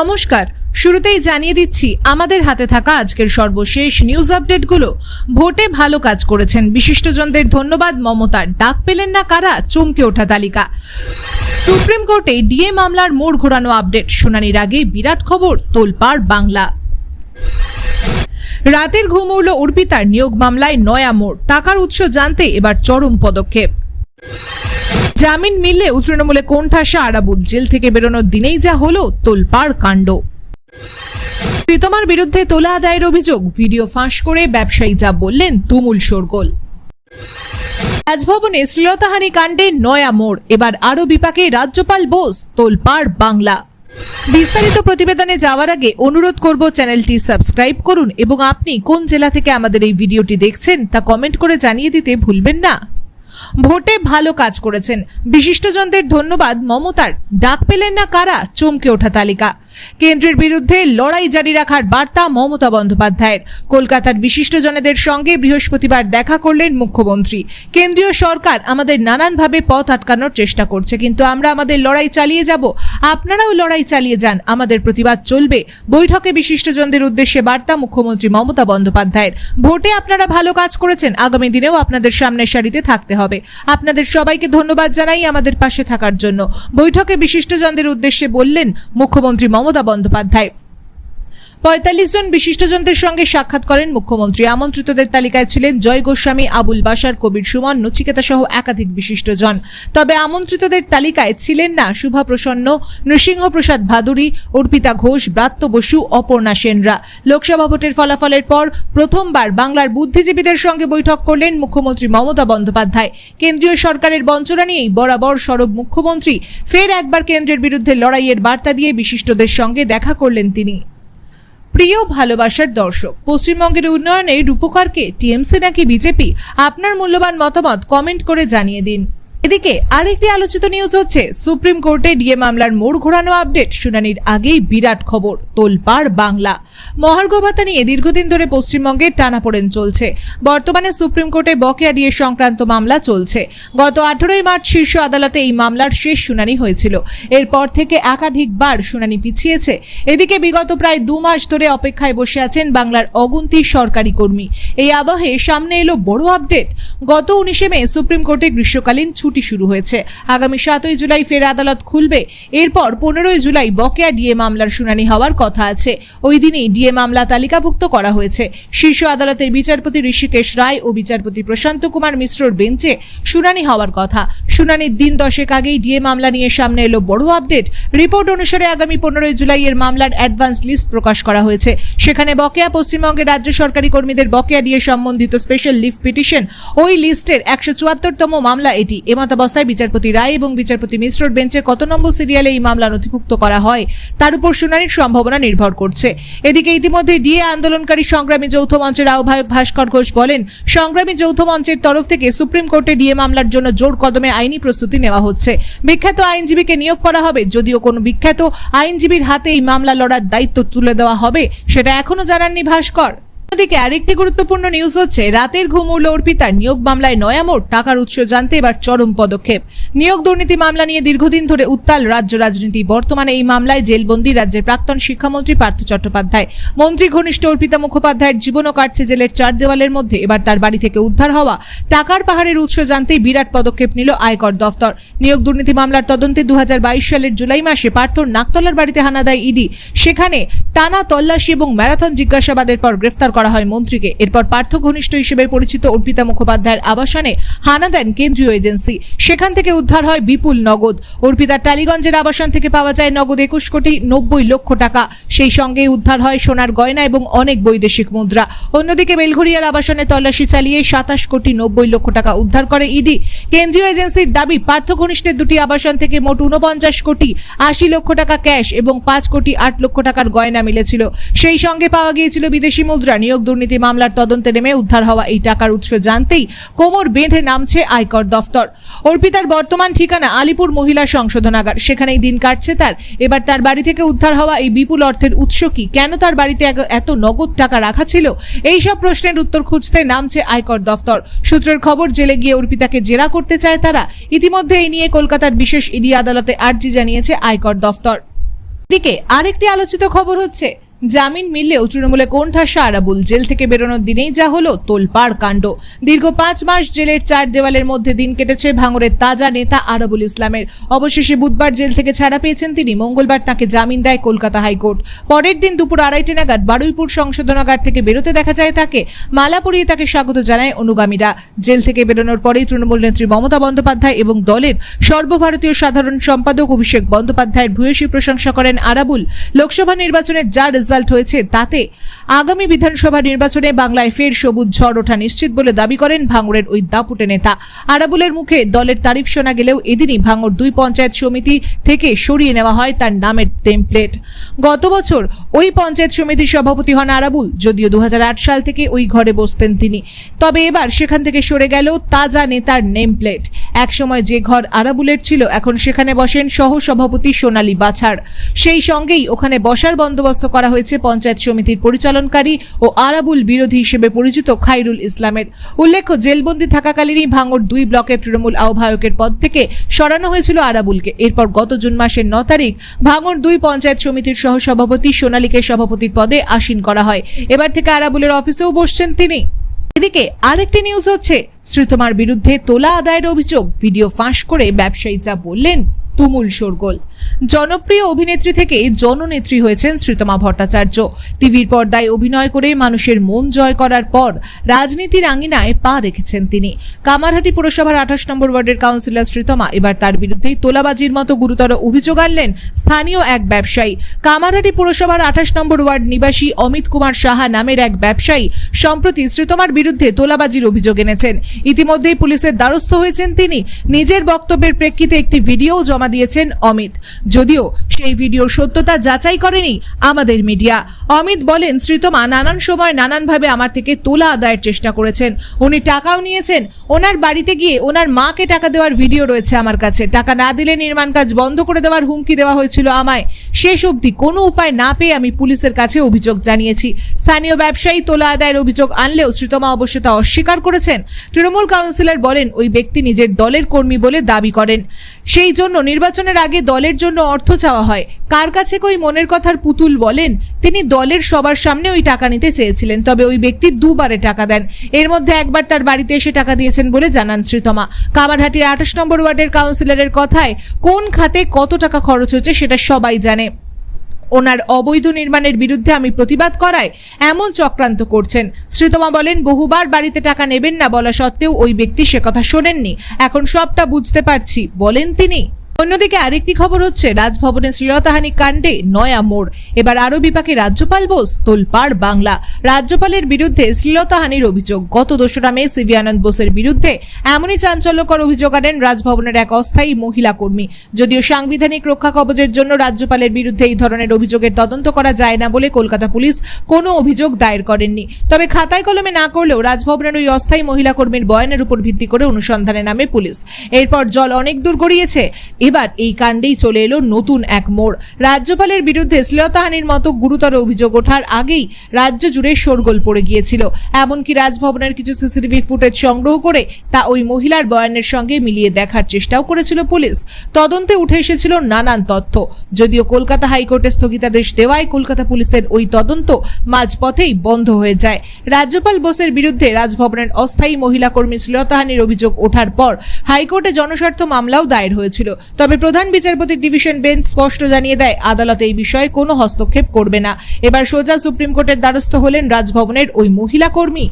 নমস্কার। শুরুতেই জানিয়ে দিচ্ছি, আমাদের হাতে থাকা আজকের সর্বশেষ নিউজ আপডেটগুলো ভোটে ভালো কাজ করেছেন বিশিষ্টজনদের ধন্যবাদ, মমতার ডাক পেলেন না কারা? চমকে ওঠা তালিকা। সুপ্রিম কোর্টে ডিএ মামলার মোড় ঘোরানো আপডেট শুনানির আগে বিরাট খবর, তোলপাড় বাংলা। রাতের ঘুম উড়ল অর্পিতার নিয়োগ মামলায় নয়া মোড়। টাকার উৎস জানতে এবার চরম পদক্ষেপ। জামিন মিললেও তৃণমূলে কোণঠাসা আরাবুল। জেল থেকে বেরোনোর দিনেই যা হলো তোলপাড় কাণ্ড। প্রীতমার বিরুদ্ধে তোলা আদায়ের অভিযোগ, ভিডিও ফাঁস করে ব্যবসায়ী যা বললেন, তুমুল শোরগোল। রাজভবনে শ্লীলতাহানি কাণ্ডে নয়া মোড়, এবার আরও বিপাকে রাজ্যপাল বোস, তোলপাড় বাংলা। বিস্তারিত প্রতিবেদনে যাওয়ার আগে অনুরোধ করব চ্যানেলটি সাবস্ক্রাইব করুন এবং আপনি কোন জেলা থেকে আমাদের এই ভিডিওটি দেখছেন তা কমেন্ট করে জানিয়ে দিতে ভুলবেন না। ভোটে ভালো কাজ করেছেন। বিশিষ্টজনদের ধন্যবাদ মমতার। ডাক পেলেন না কারা? চমকে ওঠা তালিকা। কেন্দ্রের বিরুদ্ধে লড়াই জারি রাখার বার্তা মমতা বন্দ্যোপাধ্যায়ের। কলকাতার বিশিষ্ট বিশিষ্টজনেদের সঙ্গে বৃহস্পতিবার দেখা করলেন মুখ্যমন্ত্রী। কেন্দ্রীয় সরকার আমাদের নানানভাবে পথ আটকানোর চেষ্টা করছে, কিন্তু আমরা আমাদের লড়াই চালিয়ে যাব। আপনারাও লড়াই চালিয়ে যান, আমাদের প্রতিবাদ চলবে। বৈঠকে বিশিষ্টজনদের উদ্দেশ্যে বার্তা মুখ্যমন্ত্রী মমতা বন্দ্যোপাধ্যায়ের। ভোটে আপনারা ভালো কাজ করেছেন, আগামী দিনেও আপনাদের সামনের সারিতে থাকতে হবে। আপনাদের সবাইকে ধন্যবাদ জানাই আমাদের পাশে থাকার জন্য। বৈঠকে বিশিষ্টজনদের উদ্দেশ্যে বললেন মুখ্যমন্ত্রী মমতা বন্দ্যোপাধ্যায়। পঁয়তাল্লিশ জন বিশিষ্টজনদের সঙ্গে সাক্ষাৎ করেন মুখ্যমন্ত্রী। আমন্ত্রিতদের তালিকায় ছিলেন জয় গোস্বামী, আবুল বাসার কবির সুমন, নচিকেতা সহ একাধিক বিশিষ্টজন। তবে আমন্ত্রিতদের তালিকায় ছিলেন না শুভা প্রসন্ন নৃসিংহ প্রসাদ ভাদুরী, অর্পিতা ঘোষ, ব্রাত্য বসু, অপর্ণা সেনরা। লোকসভা ভোটের ফলাফলের পর প্রথমবার বাংলার বুদ্ধিজীবীদের সঙ্গে বৈঠক করলেন মুখ্যমন্ত্রী মমতা বন্দ্যোপাধ্যায়। কেন্দ্রীয় সরকারের বঞ্চনা নিয়েই বরাবর সরব মুখ্যমন্ত্রী। ফের একবার কেন্দ্রের বিরুদ্ধে লড়াইয়ের বার্তা দিয়ে বিশিষ্টদের সঙ্গে দেখা করলেন তিনি। প্রিয় ভালোবাসার দর্শক, পশ্চিমবঙ্গের উন্নয়নে রূপকারকে টিএমসি নাকি বিজেপি? আপনার মূল্যবান মতামত কমেন্ট করে জানিয়ে দিন। এদিকে আরেকটি আলোচিত নিউজ হচ্ছে, সুপ্রিম কোর্টে ডিএ মামলার মোড় ঘোরানো আপডেট শুনানির আগেই বিরাট খবর, তোলপাড় বাংলা। মহার্ঘ ভাতা নিয়ে দীর্ঘদিন ধরে পশ্চিমবঙ্গে টানাপোড়েন চলছে। বর্তমানে সুপ্রিম কোর্টে বকেয়া ডিএ সংক্রান্ত মামলা চলছে। গত আঠারোই মার্চ শীর্ষ আদালতে এই মামলার শেষ শুনানি হয়েছিল। এরপর থেকে একাধিকবার শুনানি পিছিয়েছে। এদিকে বিগত প্রায় দু মাস ধরে অপেক্ষায় বসে আছেন বাংলার অগুন্তি সরকারি কর্মী। এই আবহে সামনে এলো বড় আপডেট গত উনিশে মে সুপ্রিম কোর্টে গ্রীষ্মকালীন ছুটি শুরু হয়েছে। আগামী সাতই জুলাই ফের আদালত খুলবে। এরপর পনেরোই জুলাই বকেয়া ডিএ মামলার শুনানি হওয়ার কথা আছে। ওই দিনই ডিএ মামলা তালিকাভুক্ত করা হয়েছে। শীর্ষ আদালতের বিচারপতি ঋষিকেশ রায় ও বিচারপতি প্রশান্ত কুমার মিশ্রর বেঞ্চে শুনানি হওয়ার কথা। শুনানির দিন দশেক আগেই ডিএ মামলা নিয়ে সামনে এলো বড় আপডেট। রিপোর্ট অনুসারে আগামী পনেরোই জুলাই এর মামলার অ্যাডভান্স লিস্ট প্রকাশ করা হয়েছে। সেখানে বকেয়া পশ্চিমবঙ্গের রাজ্য সরকারি কর্মীদের বকেয়া ডিএ সম্বন্ধিত স্পেশাল লিভ পিটিশন। ওই লিস্টের একশো চুয়াত্তরতম মামলা এটি। এমতাবস্থায় বিচারপতি রায় এবং বিচারপতি মিশ্রর বেঞ্চে কত নম্বর সিরিয়ালে এই মামলা নথিভুক্ত করা হয়, তার উপর শুনানির সম্ভাবনা নির্ভর করছে। এদিকে ইতিমধ্যে ডিএ আন্দোলনকারী সংগ্রামী যৌথ মঞ্চের আহ্বায়ক ভাস্কর ঘোষ বলেন, সংগ্রামী যৌথ মঞ্চের তরফ থেকে সুপ্রিম কোর্টে ডিএ মামলার জন্য জোর কদমে আইনি প্রস্তুতি নেওয়া হচ্ছে। বিখ্যাত আইনজীবীকে নিয়োগ করা হবে, যদিও কোনো বিখ্যাত আইনজীবীর হাতে এই মামলা লড়ার দায়িত্ব তুলে দেওয়া হবে, সেটা এখনও জানাননি ভাস্কর। অন্যদিকে আরেকটি গুরুত্বপূর্ণ নিউজ হচ্ছে, রাতের ঘুম উড়ল অর্পিতার নিয়োগ মামলায় নয়া মোড়, টাকার উৎস জানতে এবার চরম পদক্ষেপ। নিয়োগ দুর্নীতি মামলা নিয়ে দীর্ঘদিন ধরে উত্তাল রাজ্য রাজনীতি। বর্তমানে এই মামলায় জেলবন্দি রাজ্যের প্রাক্তন শিক্ষামন্ত্রী পার্থ চট্টোপাধ্যায়। মন্ত্রী ঘনিষ্ঠ অর্পিতা মুখোপাধ্যায়ের জীবনও কাটছে জেলের চার দেওয়ালের মধ্যে। এবার তার বাড়ি থেকে উদ্ধার হওয়া, টাকার পাহাড়ের উৎস জানতেই বিরাট পদক্ষেপ নিল আয়কর দফতর। নিয়োগ দুর্নীতি মামলার তদন্তে দু হাজার বাইশ সালের জুলাই মাসে পার্থর নাকতলার বাড়িতে হানা দেয় ইডি। সেখানে টানা তল্লাশি এবং ম্যারাথন জিজ্ঞাসাবাদের পর গ্রেফতার করা হয় মন্ত্রীকে। এরপর পার্থ ঘনিষ্ঠ হিসেবে পরিচিত অর্পিতা মুখোপাধ্যায়ের আবাসনে হানা দেন কেন্দ্রীয় এজেন্সি। সেখান থেকে উদ্ধার হয় বিপুল নগদ। অর্পিতার টালিগঞ্জের আবাসন থেকে পাওয়া যায় নগদ একুশ কোটি নব্বই লক্ষ টাকা। সেই সঙ্গে উদ্ধার হয় সোনার গয়না এবং অনেক বৈদেশিক মুদ্রা। অন্যদিকে বেলঘরিয়ার আবাসনে তল্লাশি চালিয়ে সাতাশ কোটি নব্বই লক্ষ টাকা উদ্ধার করে ইডি। কেন্দ্রীয় এজেন্সির দাবি পার্থ ঘনিষ্ঠের দুটি আবাসন থেকে মোট উনপঞ্চাশ কোটি আশি লক্ষ টাকা ক্যাশ এবং পাঁচ কোটি আট লক্ষ টাকার গয়না মিলেছিল। সেই সঙ্গে পাওয়া গিয়েছিল বিদেশি মুদ্রা। নিয়োগ দুর্নীতি মামলার তদন্তে নেমে উদ্ধার হওয়া এই টাকার উৎস জানতেই কোমর বেঁধে নামছে আয়কর দফতর। অর্পিতার বর্তমান ঠিকানা আলিপুর মহিলা সংশোধনাগার। সেখানেই দিন কাটছে তার। এবার তার বাড়ি থেকে উদ্ধার হওয়া এই বিপুল অর্থের উৎস কি? কেন তার বাড়িতে এত- নগদ টাকা রাখা ছিল? এই সব প্রশ্নের উত্তর খুঁজতে নামছে আয়কর দফতর। সূত্রের খবর, জেলে গিয়ে অর্পিতাকে জেরা করতে চায় তারা। ইতিমধ্যে এই নিয়ে কলকাতার বিশেষ ইডি আদালতে আর্জি জানিয়েছে আয়কর দফতর। দিকে আরেকটি আলোচিত খবর হচ্ছে জামিন মিললেও তৃণমূলে কোণঠাসা আরাবুল জেল থেকে বেরোনোর দিনেই যা হলো তোলপাড় কাণ্ড। দীর্ঘ পাঁচ মাস জেলের চার দেওয়ালের মধ্যে দিন কেটেছে ভাঙড়ের তাজা নেতা আরাবুল ইসলামের। অবশেষে বুধবার জেল থেকে ছাড়া পেয়েছেন তিনি। মঙ্গলবার তাকে জামিন দেয় কলকাতা হাইকোর্ট। পরের দিন দুপুর আড়াইটে নাগাদ বারুইপুর সংশোধনাগার থেকে বেরোতে দেখা যায় তাকে। মালা পরিয়ে তাকে স্বাগত জানায় অনুগামীরা। জেল থেকে বেরোনোর পরেই তৃণমূল নেত্রী মমতা বন্দ্যোপাধ্যায় এবং দলের সর্বভারতীয় সাধারণ সম্পাদক অভিষেক বন্দ্যোপাধ্যায়ের ভূয়সী প্রশংসা করেন আরাবুল। লোকসভা নির্বাচনের যা রেজাল্ট হয়েছে তাতে আগামী বিধানসভা নির্বাচনে বাংলায় ফের সবুজ ঝড় ওঠা নিশ্চিত বলে দাবি করেন ভাঙড়ের ওই দাপুটে নেতা। আরাবুলের মুখে দলের তারিফ শোনা গেলেও এদিনই ভাঙড় দুই পঞ্চায়েত সমিতি থেকে সরিয়ে নেওয়া হয় তার নামের টেমপ্লেট গত বছর ওই পঞ্চায়েত সমিতির সভাপতি হন আরাবুল, যদিও দু হাজার আট সাল থেকে ওই ঘরে বসতেন তিনি। তবে এবার সেখান থেকে সরে গেল তাজা নেতার নেম প্লেট একসময় যে ঘর আরাবুলের ছিল, এখন সেখানে বসেন সহ সভাপতি সোনালী বাছার। সেই সঙ্গেই ওখানে বসার বন্দোবস্ত করা হয়েছে পঞ্চায়েত সমিতির পরিচালনকারী ও আরাবুল বিরোধী হিসেবে পরিচিত খাইরুল ইসলামের। উল্লেখ্য, জেলবন্দি থাকাকালীনই ভাঙড় দুই ব্লকের তৃণমূল আহ্বায়কের পদ থেকে সরানো হয়েছিল আরাবুলকে। এরপর গত জুন মাসের ন তারিখ ভাঙড় দুই পঞ্চায়েত সমিতির সহসভাপতি সোনালীকে সভাপতির পদে আসীন করা হয়। এবার থেকে আরাবুলের অফিসেও বসছেন তিনি। এদিকে আরেকটি নিউজ হচ্ছে, শ্রীতমার বিরুদ্ধে তোলা আদায়ের অভিযোগ, ভিডিও ফাঁস করে ব্যবসায়ী যা বললেন, তুমুল শোরগোল। জনপ্রিয় অভিনেত্রী থেকে জননেত্রী হয়েছেন শ্রীতমা ভট্টাচার্য। টিভির পর্দায় অভিনয় করে মানুষের মন জয় করার পর রাজনীতির আঙিনায় পা রেখেছেন তিনি। কামারহাটি পুরসভার আঠাশ নম্বর ওয়ার্ডের কাউন্সিলর শ্রীতমা এবার তার বিরুদ্ধেই তোলাবাজির মতো গুরুতর অভিযোগ আনলেন স্থানীয় এক ব্যবসায়ী। কামারহাটি পুরসভার আঠাশ নম্বর ওয়ার্ড নিবাসী অমিত কুমার সাহা নামের এক ব্যবসায়ী সম্প্রতি শ্রীতমার বিরুদ্ধে তোলাবাজির অভিযোগ এনেছেন। ইতিমধ্যেই পুলিশের দ্বারস্থ হয়েছেন তিনি। নিজের বক্তব্যের প্রেক্ষিতে একটি ভিডিও জমা দিয়েছেন অমিত। যদিও সেই ভিডিওর সত্যতা যাচাই করেনি আমাদের মিডিয়া। অমিত বলেন, শ্রীতমা নানান সময় নানানভাবে আমার থেকে তোলা আদায়ের চেষ্টা করেছেন। উনি টাকাও নিয়েছেন। ওনার বাড়িতে গিয়ে ওনার মাকে টাকা দেওয়ার ভিডিও রয়েছে আমার কাছে। টাকা না দিলে নির্মাণ কাজ বন্ধ করে দেওয়ার হুমকি দেওয়া হয়েছিল আমায়। শেষ অবধি কোনো উপায় না পেয়ে আমি পুলিশের কাছে অভিযোগ জানিয়েছি। স্থানীয় ব্যবসায়ী তোলা আদায়ের অভিযোগ আনলেও শ্রীতমা অবশ্য তা অস্বীকার করেছেন। তৃণমূল কাউন্সিলর বলেন, ওই ব্যক্তি নিজের দলের কর্মী বলে দাবি করেন। সেই জন্য নির্বাচনের আগে দলের জন্য অর্থ চাওয়া হয়। কার কাছে কই মনের কথার পুতুল বলেন, তিনি দলের সবার সামনে ওই টাকা নিতে চেয়েছিলেন, তবে ওই ব্যক্তি দুবারে টাকা দেন। এর মধ্যে একবার তার বাড়িতে এসে টাকা দিয়েছেন বলে জানান শ্রীতমা। কামারহাটির আঠাশ নম্বর ওয়ার্ডের কাউন্সিলরের কথায় কোন খাতে কত টাকা খরচ হচ্ছে সেটা সবাই জানে। ওনার অবৈধ নির্মাণের বিরুদ্ধে আমি প্রতিবাদ করায় এমন চক্রান্ত করছেন। শ্রীতমা বলেন, বহুবার বাড়িতে টাকা নেবেন না বলা সত্ত্বেও ওই ব্যক্তি সে কথা শোনেননি। এখন সবটা বুঝতে পারছি, বলেন তিনি। অন্যদিকে আরেকটি খবর হচ্ছে রাজভবনের শ্লীলতাহানি কাণ্ডে নয়া মোড়। এবার আরও বিপাকে রাজ্যপাল বোস, তোলপাড় বাংলা। রাজ্যপালের বিরুদ্ধে শ্লীলতাহানির অভিযোগ। গত দোসরা মে সিভি আনন্দ বোসের বিরুদ্ধে এমনই চাঞ্চল্যকর অভিযোগ আনেন রাজভবনের এক অস্থায়ী মহিলা কর্মী। যদিও সাংবিধানিক রক্ষা কবচের জন্য রাজ্যপালের বিরুদ্ধে এই ধরনের অভিযোগের তদন্ত করা যায় না বলে কলকাতা পুলিশ কোনো অভিযোগ দায়ের করেননি। তবে খাতায় কলমে না করলেও রাজভবনের ওই অস্থায়ী মহিলা কর্মীর বয়ানের উপর ভিত্তি করে অনুসন্ধানে নামে পুলিশ। এরপর জল অনেক দূর গড়িয়েছে। এবার এই কাণ্ডেই চলে এলো নতুন এক মোড়। রাজ্যপালের বিরুদ্ধে শ্লীলতাহানির মতো গুরুতর অভিযোগ ওঠার আগেই রাজ্য জুড়ে শোরগোল পড়ে গিয়েছিল। এমনকি রাজভবনের কিছু সিসিটিভি ফুটেজ সংগ্রহ করে তা ওই মহিলার বয়ানের সঙ্গে মিলিয়ে দেখার চেষ্টাও করেছিল পুলিশ। তদন্তে উঠে এসেছিল নানান তথ্য। যদিও কলকাতা হাইকোর্টে স্থগিতাদেশ দেওয়ায় কলকাতা পুলিশের ওই তদন্ত মাঝপথেই বন্ধ হয়ে যায়। রাজ্যপাল বোসের বিরুদ্ধে রাজভবনের অস্থায়ী মহিলা কর্মী শ্লীলতাহানির অভিযোগ ওঠার পর হাইকোর্টে জনস্বার্থ মামলাও দায়ের হয়েছিল। তবে প্রধান বিচারপতির ডিভিশন বেঞ্চ স্পষ্ট জানিয়ে দেয়, আদালত এই বিষয়ে কোনো হস্তক্ষেপ করবে না। এবার সোজা সুপ্রিম কোর্টের দ্বারস্থ হলেন রাজভবনের ওই মহিলা কর্মী।